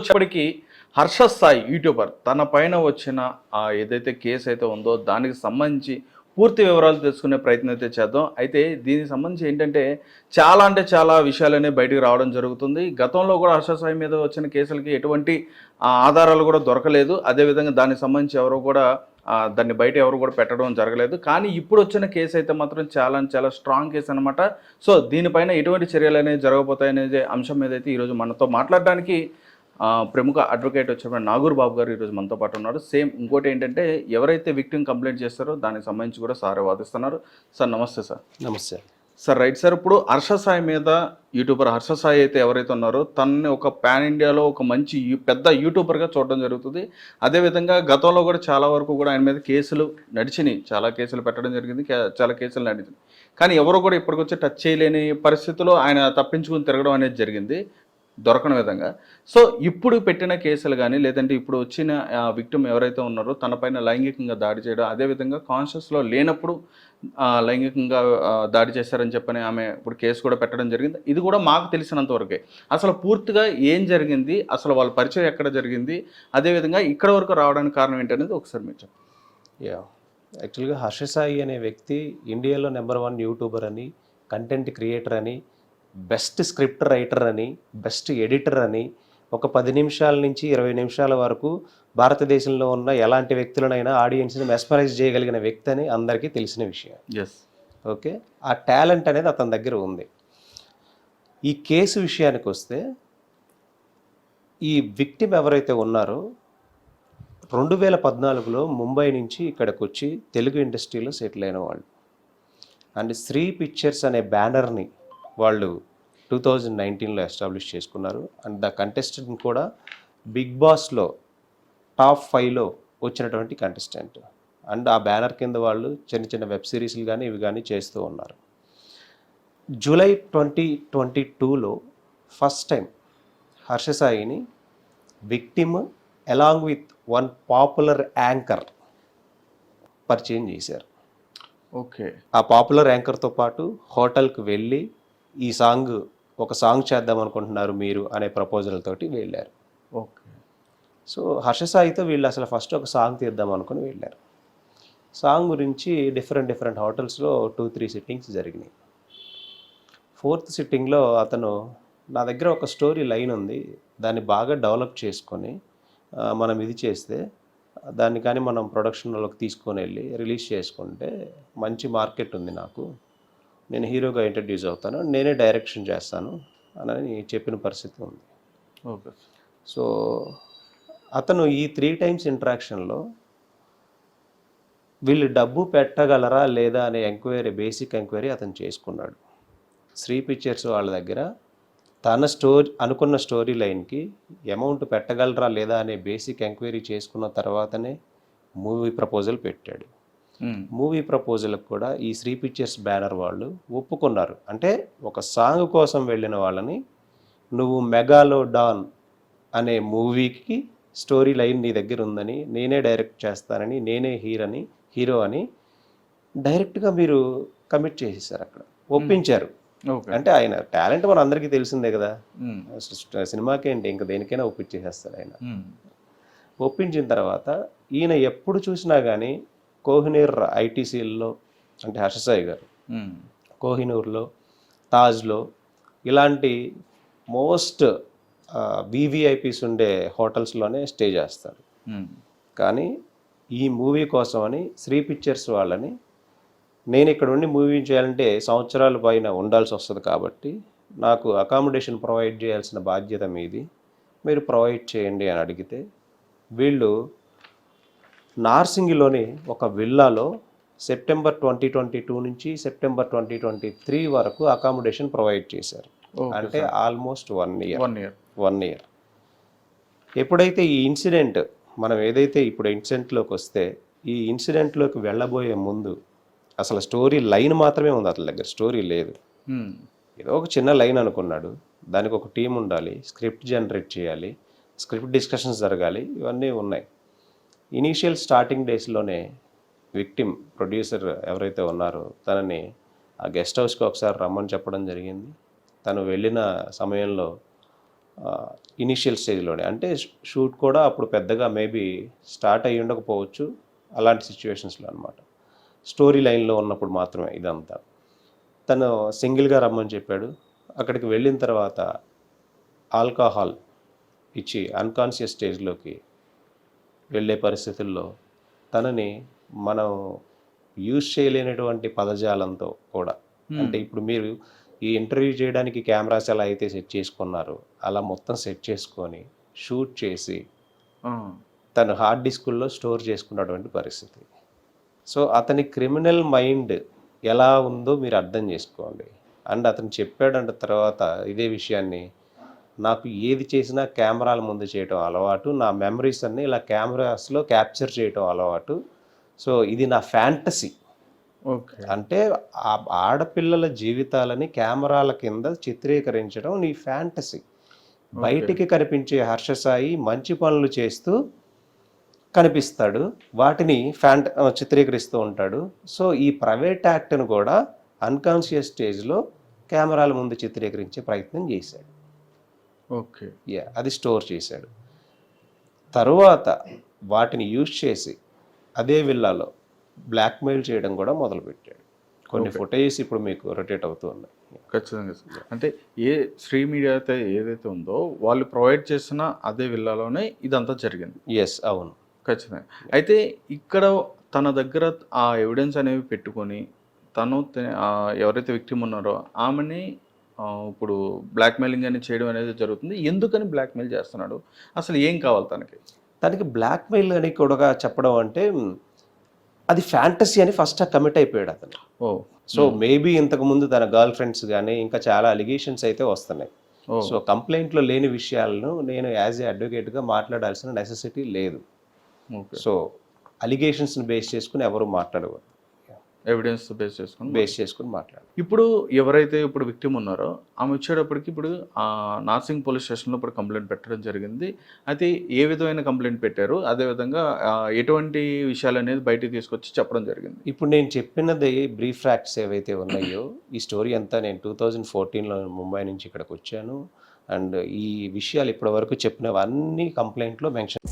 వచ్చేప్పటికి హర్ష సాయి యూట్యూబర్ తన పైన వచ్చిన ఏదైతే కేసు అయితే ఉందో దానికి సంబంధించి పూర్తి వివరాలు తెలుసుకునే ప్రయత్నం అయితే చేద్దాం. అయితే దీనికి సంబంధించి ఏంటంటే చాలా అంటే చాలా విషయాలనే బయటకు రావడం జరుగుతుంది. గతంలో కూడా హర్ష సాయి మీద వచ్చిన కేసులకి ఎటువంటి ఆధారాలు కూడా దొరకలేదు. అదేవిధంగా దానికి సంబంధించి ఎవరు కూడా దాన్ని బయట ఎవరు కూడా పెట్టడం జరగలేదు. కానీ ఇప్పుడు వచ్చిన కేసు అయితే మాత్రం చాలా చాలా స్ట్రాంగ్ కేసు అనమాట సో దీనిపైన ఎటువంటి చర్యలు అనేవి జరగబోతాయనేది అంశం మీద అయితే ఈరోజు మనతో మాట్లాడడానికి ప్రముఖ అడ్వకేట్ వచ్చిన నాగూర్ బాబు గారు ఈరోజు మనతో పాటు ఉన్నారు. సేమ్ ఇంకోటి ఏంటంటే ఎవరైతే విక్టిమ్ కంప్లైంట్ చేస్తారో దానికి సంబంధించి కూడా సారే వాదిస్తున్నారు. సార్ నమస్తే సార్ నమస్తే. సార్ రైట్ సార్ ఇప్పుడు హర్ష సాయి మీద యూట్యూబర్ హర్ష సాయి అయితే ఎవరైతే ఉన్నారో తనని ఒక పాన్ ఇండియాలో ఒక మంచి పెద్ద యూట్యూబర్గా చూడడం జరుగుతుంది. అదేవిధంగా గతంలో కూడా చాలా వరకు కూడా ఆయన మీద కేసులు నడిచినాయి. చాలా కేసులు పెట్టడం జరిగింది. చాలా కేసులు నడిచినాయి. కానీ ఎవరు కూడా ఇప్పటికొచ్చి టచ్ చేయలేని పరిస్థితిలో ఆయన తప్పించుకుని తిరగడం అనేది జరిగింది. దొరకని విధంగా. సో ఇప్పుడు పెట్టిన కేసులు కానీ లేదంటే ఇప్పుడు వచ్చిన విక్టిమ్ ఎవరైతే ఉన్నారో తనపైన లైంగికంగా దాడి చేయడం అదేవిధంగా కాన్షియస్లో లేనప్పుడు లైంగికంగా దాడి చేశారని చెప్పని ఆమె ఇప్పుడు కేసు కూడా పెట్టడం జరిగింది. ఇది కూడా మాకు తెలిసినంత వరకే. అసలు పూర్తిగా ఏం జరిగింది? అసలు వాళ్ళ పరిచయం ఎక్కడ జరిగింది? అదేవిధంగా ఇక్కడ వరకు రావడానికి కారణం ఏంటనేది ఒకసారి మీరు చెప్పండి. యా యాక్చువల్గా హర్ష సాయి అనే వ్యక్తి ఇండియాలో నెంబర్ వన్ యూట్యూబర్ అని కంటెంట్ క్రియేటర్ అని బెస్ట్ స్క్రిప్ట్ రైటర్ అని బెస్ట్ ఎడిటర్ అని ఒక పది నిమిషాల నుంచి ఇరవై నిమిషాల వరకు భారతదేశంలో ఉన్న ఎలాంటి వ్యక్తులనైనా ఆడియన్స్ని మెస్మరైజ్ చేయగలిగిన వ్యక్తి అని అందరికీ తెలిసిన విషయం. Yes okay? ఆ టాలెంట్ అనేది అతని దగ్గర ఉంది. ఈ కేసు విషయానికి వస్తే ఈ విక్టిమ్ ఎవరైతే ఉన్నారో రెండు వేల పద్నాలుగులో ముంబై నుంచి ఇక్కడికి వచ్చి తెలుగు ఇండస్ట్రీలో సెటిల్ అయిన వాళ్ళు. అండ్ శ్రీ పిక్చర్స్ అనే బ్యానర్ని వాళ్ళు టూ థౌజండ్ నైన్టీన్లో ఎస్టాబ్లిష్ చేసుకున్నారు. అండ్ ద కంటెస్టెంట్ కూడా బిగ్ బాస్లో టాప్ ఫైవ్లో వచ్చినటువంటి కంటెస్టెంట్ అండ్ ఆ బ్యానర్ కింద వాళ్ళు చిన్న చిన్న వెబ్ సిరీస్లు కానీ ఇవి కానీ చేస్తూ ఉన్నారు. జూలై ట్వంటీ ట్వంటీ టూలో first time హర్షసాయిని victim along with one popular anchor పరిచయం చేశారు. ఓకే ఆ పాపులర్ యాంకర్తో పాటు హోటల్కి వెళ్ళి ఈ సాంగ్ ఒక సాంగ్ చేద్దాం అనుకుంటున్నారు మీరు అనే ప్రపోజల్ తోటి వెళ్ళారు. ఓకే. సో హర్షసాయితో వీళ్ళు అసలు ఫస్ట్ ఒక సాంగ్ తీద్దాం అనుకుని వెళ్ళారు. సాంగ్ గురించి డిఫరెంట్ డిఫరెంట్ హోటల్స్లో టూ త్రీ సిట్టింగ్స్ జరిగినాయి. ఫోర్త్ సిట్టింగ్లో అతను నా దగ్గర ఒక స్టోరీ లైన్ ఉంది దాన్ని బాగా డెవలప్ చేసుకొని మనం ఇది చేస్తే దాన్ని కానీ మనం ప్రొడక్షన్లోకి తీసుకొని వెళ్ళి రిలీజ్ చేసుకుంటే మంచి మార్కెట్ ఉంది నాకు. నేను హీరోగా ఇంట్రడ్యూస్ అవుతాను. నేనే డైరెక్షన్ చేస్తాను అని చెప్పిన పరిస్థితి ఉంది. ఓకే సో అతను ఈ త్రీ టైమ్స్ ఇంట్రాక్షన్లో వీళ్ళు డబ్బు పెట్టగలరా లేదా అనే ఎంక్వైరీ బేసిక్ ఎంక్వైరీ అతను చేసుకున్నాడు. శ్రీ పిక్చర్స్ వాళ్ళ దగ్గర తన స్టోరీ అనుకున్న స్టోరీ లైన్కి అమౌంట్ పెట్టగలరా లేదా అనే బేసిక్ ఎంక్వైరీ చేసుకున్న తర్వాతనే మూవీ ప్రపోజల్ పెట్టాడు. మూవీ ప్రపోజల్కి కూడా ఈ శ్రీ పిక్చర్స్ బ్యానర్ వాళ్ళు ఒప్పుకున్నారు. అంటే ఒక సాంగ్ కోసం వెళ్ళిన వాళ్ళని నువ్వు మెగాలో డాన్ అనే మూవీకి స్టోరీ లైన్ నీ దగ్గర ఉందని నేనే డైరెక్ట్ చేస్తానని నేనే హీరోని హీరో అని డైరెక్ట్గా మీరు కమిట్ చేసేసారు అక్కడ. ఒప్పించారు. ఓకే అంటే ఆయన టాలెంట్ మన అందరికీ తెలిసిందే కదా. ఉమ్. సినిమాకి ఏంటి? ఇంకా దేనికైనా ఒప్పించేసేస్తాడు ఆయన. ఒప్పించిన తర్వాత ఈయన ఎప్పుడు చూసినా కానీ కోహినూర్ ఐటీసీల్లో అంటే హర్షసాయి గారు. కోహినూర్లో తాజ్లో ఇలాంటి మోస్ట్ వివిఐపీస్ ఉండే హోటల్స్లోనే స్టే చేస్తాడు ఉమ్. కానీ ఈ మూవీ కోసం అని శ్రీ పిక్చర్స్ వాళ్ళని నేను ఇక్కడ ఉండి మూవీ చేయాలంటే సంవత్సరాల పైన ఉండాల్సి వస్తుంది కాబట్టి నాకు అకామిడేషన్ ప్రొవైడ్ చేయాల్సిన బాధ్యత మీది మీరు ప్రొవైడ్ చేయండి అని అడిగితే వీళ్ళు నార్సింగిలోని ఒక విల్లాలో సెప్టెంబర్ ట్వంటీ ట్వంటీ టూ నుంచి సెప్టెంబర్ ట్వంటీ ట్వంటీ త్రీ వరకు అకామిడేషన్ ప్రొవైడ్ చేశారు. అంటే almost one year. One year. One year. ఎప్పుడైతే ఈ ఇన్సిడెంట్ మనం ఏదైతే ఇప్పుడు ఇన్సిడెంట్లోకి వస్తే ఈ ఇన్సిడెంట్లోకి వెళ్ళబోయే ముందు అసలు స్టోరీ లైన్ మాత్రమే ఉంది అతని దగ్గర. స్టోరీ లేదు. ఏదో ఒక చిన్న లైన్ అనుకున్నాడు. దానికి ఒక టీం ఉండాలి. స్క్రిప్ట్ జనరేట్ చేయాలి. స్క్రిప్ట్ డిస్కషన్స్ జరగాలి. ఇవన్నీ ఉన్నాయి. ఇనీషియల్ స్టార్టింగ్ డేస్లోనే విక్టిమ్ ప్రొడ్యూసర్ ఎవరైతే ఉన్నారో తనని ఆ గెస్ట్ హౌస్కి ఒకసారి రమ్మని చెప్పడం జరిగింది. తను వెళ్ళిన సమయంలో ఇనీషియల్ స్టేజ్లోనే అంటే షూట్ కూడా అప్పుడు పెద్దగా మేబీ స్టార్ట్ అయ్యి ఉండకపోవచ్చు అలాంటి సిచ్యువేషన్స్లో అనమాట స్టోరీ లైన్లో ఉన్నప్పుడు మాత్రమే ఇదంతా. తను సింగిల్గా రమ్మని చెప్పాడు. అక్కడికి వెళ్ళిన తర్వాత ఆల్కహాల్ ఇచ్చి అన్కాన్షియస్ స్టేజ్లోకి వెళ్ళే పరిస్థితుల్లో తనని మనం యూజ్ చేయలేనటువంటి పదజాలంతో కూడా. అంటే ఇప్పుడు మీరు ఈ ఇంటర్వ్యూ చేయడానికి కెమెరాస్ ఎలా అయితే సెట్ చేసుకున్నారో. అలా మొత్తం సెట్ చేసుకొని షూట్ చేసి తను హార్డ్ డిస్కుల్లో స్టోర్ చేసుకున్నటువంటి పరిస్థితి. సో అతని క్రిమినల్ మైండ్ ఎలా ఉందో మీరు అర్థం చేసుకోండి. అండ్ అతను చెప్పాడంట తర్వాత ఇదే విషయాన్ని నాకు ఏది చేసినా కెమెరాల ముందు చేయటం అలవాటు నా మెమరీస్ అన్ని ఇలా కెమెరాస్లో క్యాప్చర్ చేయటం అలవాటు. సో ఇది నా ఫ్యాంటసీ. ఓకే. అంటే ఆ ఆడపిల్లల జీవితాలని కెమెరాల కింద చిత్రీకరించడం నీ ఫ్యాంటసీ. బయటికి కనిపించే హర్షసాయి మంచి పనులు చేస్తూ కనిపిస్తాడు. వాటిని ఫ్యాంట చిత్రీకరిస్తూ ఉంటాడు. సో ఈ ప్రైవేట్ యాక్ట్ను కూడా అన్కాన్షియస్ స్టేజ్లో కెమెరాల ముందు చిత్రీకరించే ప్రయత్నం చేశాడు. ఓకే. యా అది స్టోర్ చేశాడు. తరువాత వాటిని యూజ్ చేసి అదే విల్లాలో బ్లాక్మెయిల్ చేయడం కూడా మొదలుపెట్టాడు. కొన్ని ఫుటేజెస్ ఇప్పుడు మీకు రొటేట్ అవుతూ ఉన్నాయి. ఖచ్చితంగా. అంటే ఏ శ్రీ మీడియా అయితే ఏదైతే ఉందో వాళ్ళు ప్రొవైడ్ చేసిన అదే విల్లాలోనే ఇదంతా జరిగింది. ఎస్ అవును. ఖచ్చితంగా. అయితే ఇక్కడ తన దగ్గర ఆ ఎవిడెన్స్ అనేవి పెట్టుకొని తను ఎవరైతే విక్టిమ్ ఉన్నారో ఆమెని ఇప్పుడు బ్లాక్మెయిలింగ్ అని చేయడం అనేది జరుగుతుంది. ఎందుకని బ్లాక్మెయిల్ చేస్తున్నాడు? అసలు ఏం కావాలి తనకి? దానికి బ్లాక్మెయిల్ అని కూడా చెప్పడం అంటే అది ఫ్యాంటసీ అని ఫస్ట్ కమిట్ అయిపోయాడు అతను. ఓ సో మేబీ ఇంతకు ముందు తన గర్ల్ ఫ్రెండ్స్ కానీ ఇంకా చాలా అలిగేషన్స్ అయితే వస్తున్నాయి. సో కంప్లైంట్లో లేని విషయాలను నేను యాజ్ ఏ అడ్వకేట్గా మాట్లాడాల్సిన నెసెసిటీ లేదు. సో అలిగేషన్స్ని బేస్ చేసుకుని ఎవరు మాట్లాడకూడదు. ఎవిడెన్స్ బేస్ చేసుకుని బేస్ చేసుకుని మాట్లాడాలి ఇప్పుడు ఎవరైతే ఇప్పుడు విక్టిమ్ ఉన్నారో ఆమె వచ్చేటప్పటికి ఇప్పుడు ఆ, నార్సింగ్ పోలీస్ స్టేషన్లో ఇప్పుడు కంప్లైంట్ పెట్టడం జరిగింది. అయితే ఏ విధమైన కంప్లైంట్ పెట్టారు? అదేవిధంగా ఎటువంటి విషయాలు అనేది బయటికి తీసుకొచ్చి చెప్పడం జరిగింది. ఇప్పుడు నేను చెప్పినది బ్రీఫ్ ఫ్యాక్ట్స్ ఏవైతే ఉన్నాయో ఈ స్టోరీ అంతా నేను టూ థౌజండ్ ఫోర్టీన్లో ముంబై నుంచి ఇక్కడికి వచ్చాను. అండ్ ఈ విషయాలు ఇప్పటి వరకు చెప్పినవన్నీ కంప్లైంట్లో మెన్షన్